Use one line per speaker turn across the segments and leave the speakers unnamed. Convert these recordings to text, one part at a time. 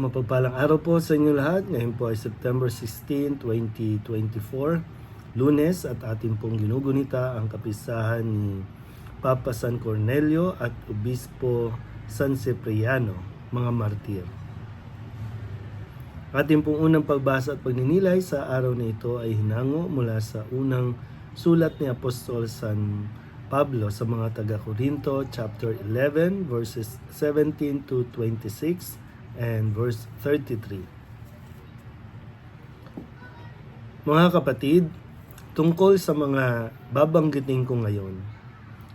Isang mapagpalang araw po sa inyo lahat. Ngayon po ay September 16, 2024, lunes at ating pong ginugunita ang kapisahan ni Papa San Cornelio at Obispo San Cipriano, mga martir. Ating pong unang pagbasa at pagninilay sa araw na ito ay hinango mula sa unang sulat ni Apostol San Pablo sa mga taga-Korinto chapter 11 verses 17 to 26 and verse 33. Mga kapatid, tungkol sa mga babanggitin ko ngayon,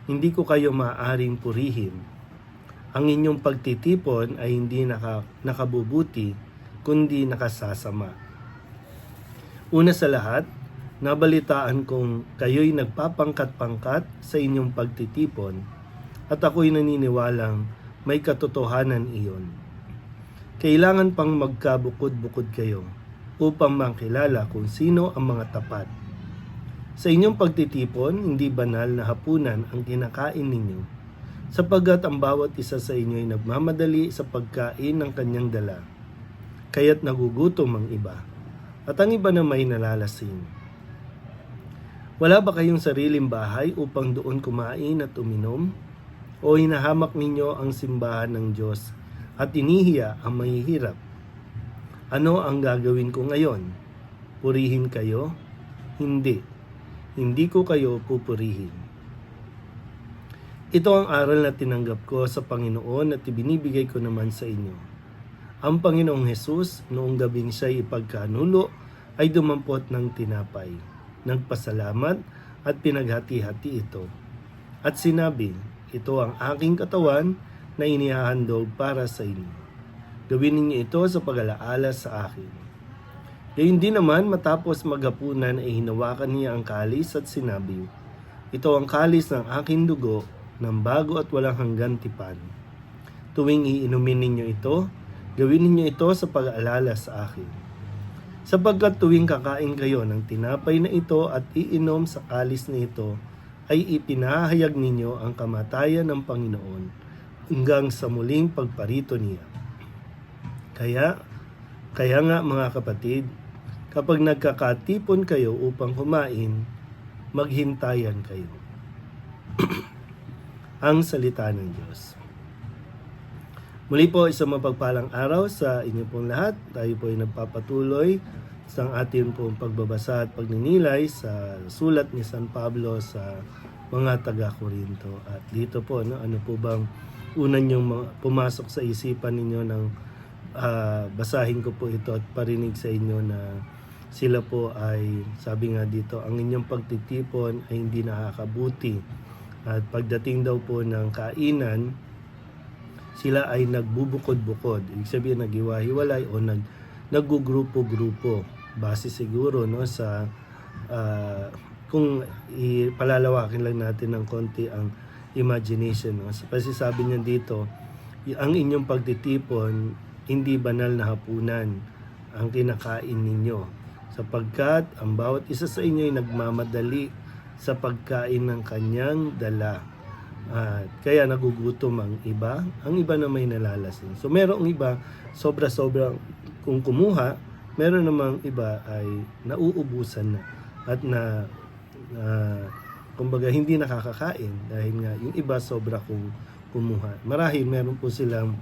hindi ko kayo maaaring purihin. Ang inyong pagtitipon ay hindi naka, nakabubuti, kundi nakasasama. Una sa lahat, nabalitaan kong kayo'y nagpapangkat-pangkat sa inyong pagtitipon at ako'y naniniwalang may katotohanan iyon. Kailangan pang magkabukod-bukod kayo upang makilala kung sino ang mga tapat. Sa inyong pagtitipon, hindi banal na hapunan ang kinakain ninyo, sapagkat ang bawat isa sa inyo ay nagmamadali sa pagkain ng kanyang dala, kaya't nagugutom ang iba, at ang iba na may nalalasing. Wala ba kayong sariling bahay upang doon kumain at uminom? O hinahamak ninyo ang simbahan ng Diyos at inihiya ang mahihirap? Ano ang gagawin ko ngayon? Purihin kayo? Hindi. Hindi ko kayo pupurihin. Ito ang aral na tinanggap ko sa Panginoon at ibinibigay ko naman sa inyo. Ang Panginoong Hesus noong gabing siya'y ipagkanulo ay dumampot ng tinapay, nagpasalamat at pinaghati-hati ito. At sinabi, ito ang aking katawan na inihahandog para sa inyo. Gawin ninyo ito sa pag-alaala sa akin. Gayun din naman matapos maghapunan ay hinawakan niya ang kalis at sinabi, Ito ang kalis ng aking dugo ng bago at walang hanggan tipan. Tuwing iinumin ninyo ito, gawin ninyo ito sa pag-aalala sa akin. Sapagkat tuwing kakain kayo ng tinapay na ito at iinom sa kalis na ito, ay ipinahayag ninyo ang kamatayan ng Panginoon hanggang sa muling pagparito niya. Kaya, kaya nga mga kapatid, kapag nagkakatipon kayo upang kumain, maghintayan kayo. ang salita ng Diyos. Muli po isang mapagpalang araw sa inyo pong lahat. Tayo po ay nagpapatuloy sa ating pong pagbabasa at pagninilay sa sulat ni San Pablo sa mga taga-Korinto. At dito po, no, ano po bang una niyong pumasok sa isipan ninyo ng ah, basahin ko po ito at parinig sa inyo na sila po ay, sabi nga dito, ang inyong pagtitipon ay hindi nakakabuti. At pagdating daw po ng kainan, sila ay nagbubukod-bukod. Ibig sabihin, naghiwa-hiwalay o nag, naggugrupo-grupo. Base siguro no, sa ah, kung ipalalawakin lang natin ng konti ang imagination. No? Kasi sabi niya dito, ang inyong pagtitipon, hindi banal na hapunan ang kinakain ninyo. Sapagkat ang bawat isa sa inyo ay nagmamadali sa pagkain ng kanyang dala. At kaya nagugutom ang iba, ang iba na may nalalasin. So merong iba, sobra-sobrang kung kumuha, meron namang iba ay nauubusan na at na, na kumbaga hindi nakakakain dahil nga yung iba sobra kung kumuha. Marahil meron po silang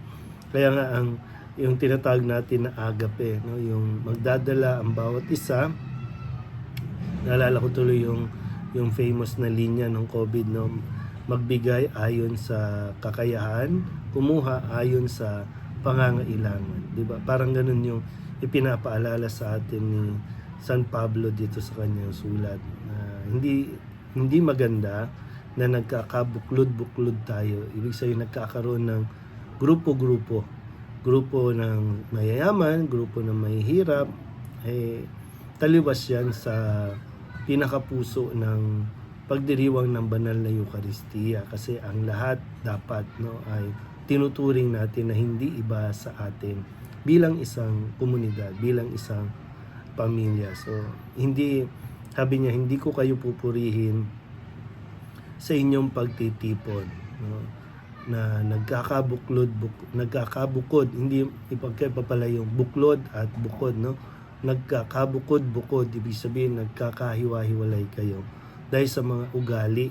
kaya nga ang yung tinatawag natin na agape, no? yung magdadala ang bawat isa. Naalala ko tuloy yung yung famous na linya ng COVID no magbigay ayon sa kakayahan, kumuha ayon sa pangangailangan, 'di ba? Parang ganun yung ipinapaalala sa atin ni San Pablo dito sa kanyang sulat. Hindi hindi maganda na nagkakabuklod-buklod tayo. Ibig sabihin nagkakaroon ng grupo-grupo. Grupo ng mayayaman, grupo ng mahihirap. Eh, taliwas yan sa pinakapuso ng pagdiriwang ng banal na Eukaristiya kasi ang lahat dapat no ay tinuturing natin na hindi iba sa atin bilang isang komunidad, bilang isang pamilya. So, hindi sabi niya hindi ko kayo pupurihin sa inyong pagtitipon, no? na nagkakabuklod buk, nagkakabukod hindi ipagkaiba yung buklod at bukod no nagkakabukod bukod ibig sabihin nagkakahiwa-hiwalay kayo dahil sa mga ugali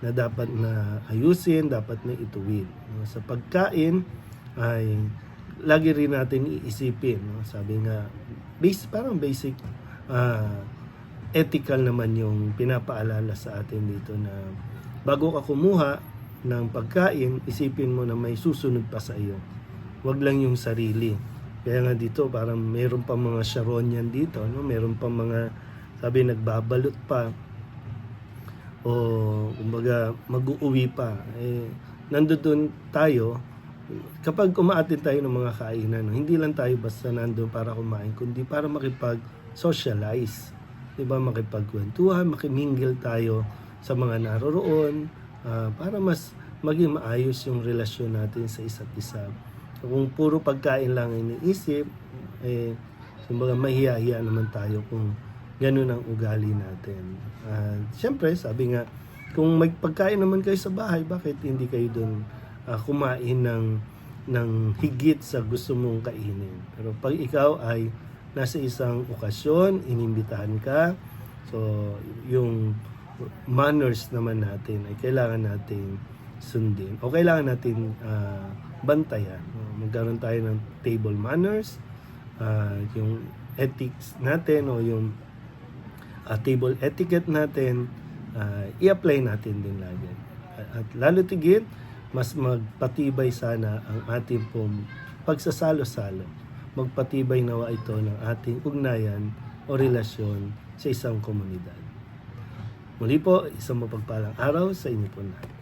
na dapat na ayusin dapat na ituwid no? sa pagkain ay lagi rin natin iisipin no? sabi nga base parang basic ah, ethical naman yung pinapaalala sa atin dito na bago ka kumuha ng pagkain, isipin mo na may susunod pa sa iyo. Huwag lang yung sarili. Kaya nga dito, parang meron pa mga Sharonyan dito, no? meron pa mga, sabi, nagbabalot pa. O, kumbaga, mag-uuwi pa. Eh, nandoon tayo, kapag umaatin tayo ng mga kainan, no? hindi lang tayo basta nandoon para kumain, kundi para makipag-socialize. Diba? Makipagkwentuhan, makimingle tayo sa mga naroroon, ah, para mas maging maayos yung relasyon natin sa isa't isa. Kung puro pagkain lang iniisip, eh, kumbaga mahiya-hiya naman tayo kung ganun ang ugali natin. At Siyempre, sabi nga, kung may pagkain naman kayo sa bahay, bakit hindi kayo doon ah, kumain ng, ng higit sa gusto mong kainin? Pero pag ikaw ay nasa isang okasyon, inimbitahan ka, so yung manners naman natin ay kailangan nating sundin o kailangan natin ah, bantayan. Magkaroon tayo ng table manners, ah, yung ethics natin o yung ah, table etiquette natin, ah, i-apply natin din lagi. At, at lalo tigit, mas magpatibay sana ang ating pong pagsasalo-salo. Magpatibay nawa ito ng ating ugnayan o relasyon sa isang komunidad. Muli po, isang mapagpalang araw sa inyo po lahat.